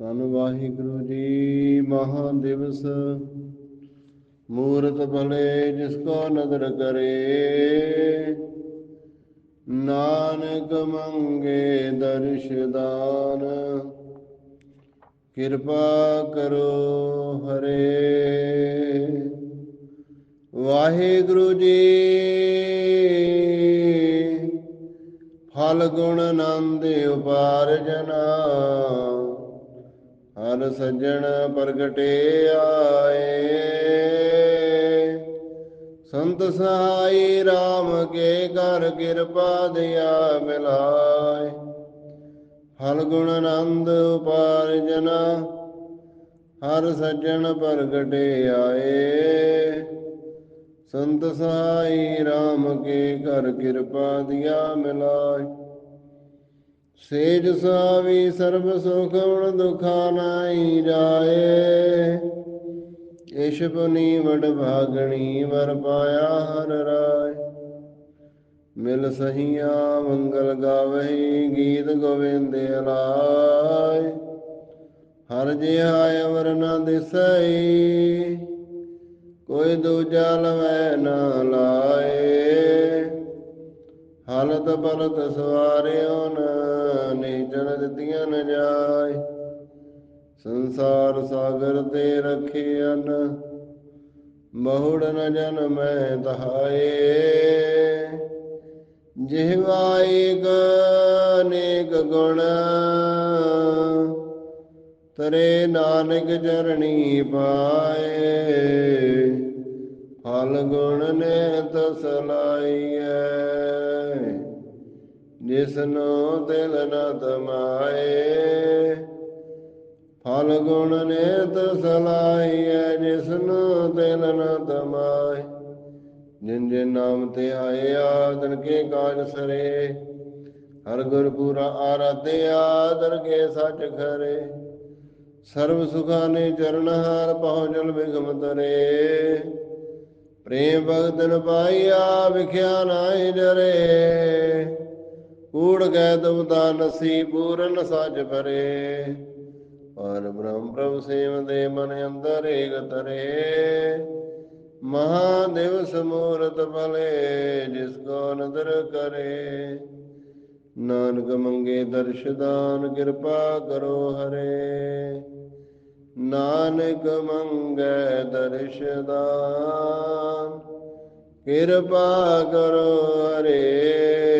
ਧੰਨ ਵਾਹਿਗੁਰੂ ਜੀ ਮਹਾ ਦਿਵਸ। ਮੂਰਤ ਭਲੇ ਜਿਸ ਕੋ ਨਦਰ ਕਰੇ। ਨਾਨਕ ਮੰਗੇ ਦਰਸ਼ ਕਿਰਪਾ ਕਰੋ ਹਰੇ। ਵਾਹਿਗੁਰੂ ਜੀ, ਫਲ ਗੁਣ ਆਨੰਦ ਉਪਾਰਜਨਾ ਹਰ ਸੱਜਣ ਪ੍ਰਗਟੇ ਆਏ। ਸੰਤ ਸਹਾਈ RAM ਕੇ ਕਰ ਕਿਰਪਾ ਦਿਆ ਮਿਲਾਏ। ਫਲ ਗੁਣ ਆਨੰਦ ਉਪਾਰਜਨਾ, ਹਰ ਸੱਜਣ ਪ੍ਰਗਟੇ ਆਏ। ਸੰਤ ਸਹਾਈ RAM ਕੇ ਕਰ ਕਿਰਪਾ ਦਿਆ ਮਿਲਾਏ। ਸੇਜ ਸਾਵੀ ਸਰਬ ਸੁਖ ਉਣ ਦੁਖਾ ਨਾਈ ਜਾਏ। ਇਸ਼ ਪੁਨੀ ਵਡ ਭਾਗਣੀ ਵਰ ਪਾਇਆ ਹਰ ਰਾਏ। ਮਿਲ ਸਹੀਆ ਮੰਗਲ ਗਾਵਹੀ ਗੀਤ ਗੋਵਿੰਦ ਲਾਏ ਹਰ ਜਿਹਾ ਅਵਰ ਨ ਦਿਸਈ, ਕੋਈ ਦੂਜਾ ਲਵੈ ਨਾ ਲਾਏ। ਹਾਲਤ ਬਲਤ ਸਵਾਰਿਓ ਨੀ ਜਨ ਦਿੱਤੀਆਂ ਨ ਜਾਏ। ਸੰਸਾਰ ਸਾਗਰ ਤੇ ਰਖਿਆਨ ਬਹੁੜ ਨ ਜਨ ਮੈਂ ਤਹਾਏ ਜਿਹਵਾਇਕ ਅਨੇਕ ਗੁਣ, ਤਰੇ ਨਾਨਕ ਚਰਣੀ ਪਾਏ। ਫਲ ਗੁਣ ਨੇ ਤਸਲਾ ਜਿਸਨੋ ਦਿਲ ਨ ਤਮਾਏ ਫਲ ਗੁਣ ਨੇ ਤਸਲਾਈਐ ਜਿਸਨੋ ਦਿਲ ਨ ਤਮਾਏ ਜਿਨ ਜਿਨ ਨਾਮ ਤੇ ਆਏ ਤਨ ਕੇ ਕਾਜ ਸਰੇ, ਹਰ ਗੁਰ ਪੂਰਾ ਆਰਾਧਿਆ ਦਰ ਕੇ ਸੱਚ ਖਰੇ। ਸਰਬ ਸੁਖਾ ਨੇ ਚਰਨ ਹਾਰ ਪਹੁੰਚਲ ਬਿਗਮ ਤਰੇ। ਪ੍ਰੇਮ ਭਗਤਨ ਪਾਈਆ, ਵਿਖਿਆ ਨਾਹੀ ਜਰੇ। ਕੂੜ ਗੈ ਤੁਮਤਾ ਨਸੀ ਪੂਰਨ ਸਜ ਭਰੇ ਪਰ ਬ੍ਰਹਮ ਪ੍ਰਭ ਸੇਵ ਦੇ ਮਨ ਅੰਦਰ ਏਕ ਤਰੇ। ਮਹਾ ਦਿਵਸ ਮੂਰਤ ਭਲੇ, ਜਿਸ ਕੋ ਨਦਰ ਕਰੇ। ਨਾਨਕ ਮੰਗੇ ਦਰਸ਼ਦਾਨ ਕਿਰਪਾ ਕਰੋ ਹਰੇ। ਨਾਨਕ ਮੰਗੈ ਦਰਸ਼ਦਾਨ ਕਿਰਪਾ ਕਰੋ ਹਰੇ।